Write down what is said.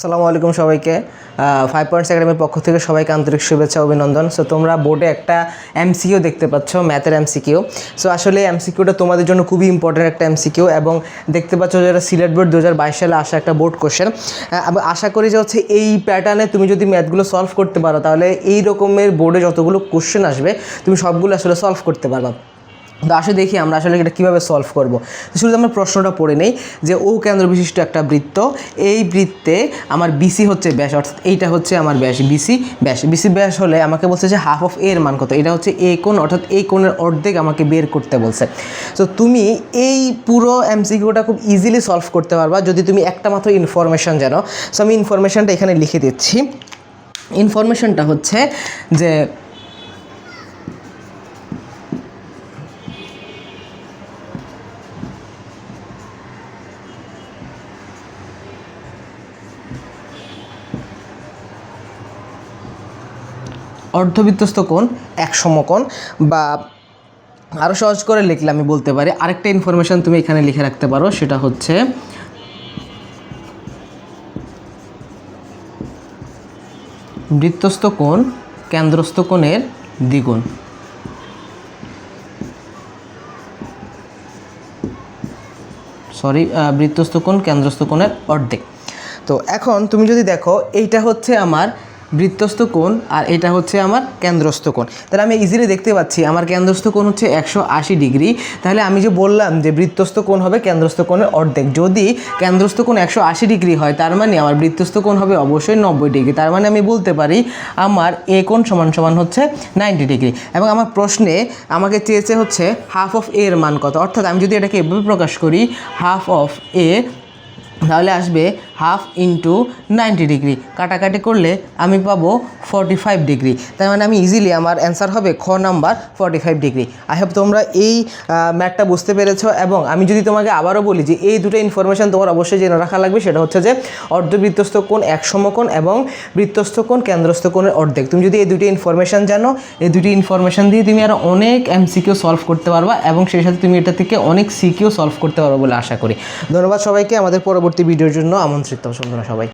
আসসালামু আলাইকুম সবাইকে। ফাইভ পয়েন্টস একাডেমির পক্ষ থেকে সবাইকে আন্তরিক শুভেচ্ছা, অভিনন্দন। সো তোমরা বোর্ডে একটা এমসিকিউ দেখতে পাচ্ছ, ম্যাথের এমসিকিউ সো আসলে এমসিকিউটা তোমাদের জন্য খুবই ইম্পর্টেন্ট একটা এমসিকিউ এবং দেখতে পাচ্ছ যেটা সিলেট বোর্ড দু হাজার বাইশ সালে আসা একটা বোর্ড কোশ্চেন আশা করি যে হচ্ছে এই প্যাটার্নে তুমি যদি ম্যাথগুলো সলভ করতে পারো, তাহলে এই রকমের বোর্ডে যতগুলো কোশ্চেন আসবে, তুমি সবগুলো আসলে সলভ করতে পারবা। তো আসলে দেখি আমরা আসলে এটা কীভাবে সলভ করব। শুরুতে আমরা প্রশ্নটা পড়ে নেই যে, ও কেন্দ্র বিশিষ্ট একটা বৃত্ত, এই বৃত্তে আমার বিসি হচ্ছে ব্যাস, অর্থাৎ এইটা হচ্ছে আমার ব্যাস বিসি ব্যাস। বিসি ব্যাস হলে আমাকে বলছে যে হাফ অফ এর মান কত? এটা হচ্ছে এ কোণ, অর্থাৎ এই কোণের অর্ধেক আমাকে বের করতে বলছে। তো তুমি এই পুরো এমসিকিউটা খুব ইজিলি সলভ করতে পারবা, যদি তুমি একটা মাত্র ইনফরমেশন জানো। সো আমি ইনফরমেশনটা এখানে লিখে দিচ্ছি। ইনফরমেশনটা হচ্ছে যে অর্ধবৃত্তস্থ কোণ, এক সমকোণ বা আরও সহজ করে লিখলে আমি বলতে পারি, আরেকটা ইনফরমেশন তুমি এখানে লিখে রাখতে পারো, সেটা হচ্ছে বৃত্তস্থ কোণ, কেন্দ্রস্থ কোণের দ্বিগুণ। সরি বৃত্তস্থ কোণ, কেন্দ্রস্থ কোণের অর্ধেক। তো এখন তুমি যদি দেখো, এইটা হচ্ছে আমার বৃত্তস্থ কোণ আর এটা হচ্ছে আমার কেন্দ্রস্থ কোণ। তাহলে আমি ইজিলি দেখতে পাচ্ছি, আমার কেন্দ্রস্থ কোণ হচ্ছে একশো আশি ডিগ্রি। তাহলে আমি যে বললাম যে বৃত্তস্থ কোণ হবে কেন্দ্রস্থ কোণের অর্ধেক, যদি কেন্দ্রস্থ কোণ একশো আশি ডিগ্রি হয়, তার মানে আমার বৃত্তস্থ কোণ হবে অবশ্যই নব্বই ডিগ্রি। তার মানে আমি বলতে পারি আমার এ কোণ সমান সমান হচ্ছে নাইনটি ডিগ্রি। এবং আমার প্রশ্নে আমাকে চেয়েছে হচ্ছে হাফ অফ এর মান কত? অর্থাৎ আমি যদি এটাকে এভাবে প্রকাশ করি, হাফ অফ এ, তাহলে আসবে হাফ ইন্টু নাইনটি ডিগ্রি কাটাকাটি করলে আমি পাবো ফর্টি ফাইভ ডিগ্রি তার মানে আমি ইজিলি আমার অ্যান্সার হবে খ number forty five degree I hope তোমরা এই ম্যাথটা বুঝতে পেরেছ এবং আমি যদি তোমাকে আবারও বলি যে এই দুটো ইনফরমেশান তোমার অবশ্যই জেনে রাখা লাগবে, সেটা হচ্ছে যে অর্ধবৃত্তস্থ কোণ এক সমকোণ এবং বৃত্তস্থ কোণ কেন্দ্রস্থ কোণের অর্ধেক। তুমি যদি এই দুটি ইনফরমেশান জানো, এই দুটি ইনফরমেশান দিয়ে তুমি আরও অনেক এমসিকিউ সলভ করতে পারবা এবং সেই সাথে তুমি এটা থেকে অনেক সিকিউ সলভ করতে পারব বলে আশা করি। ধন্যবাদ সবাইকে আমাদের পরবর্তী ভিডিওর জন্য আমন্ত্রিত তোমরা সবাই।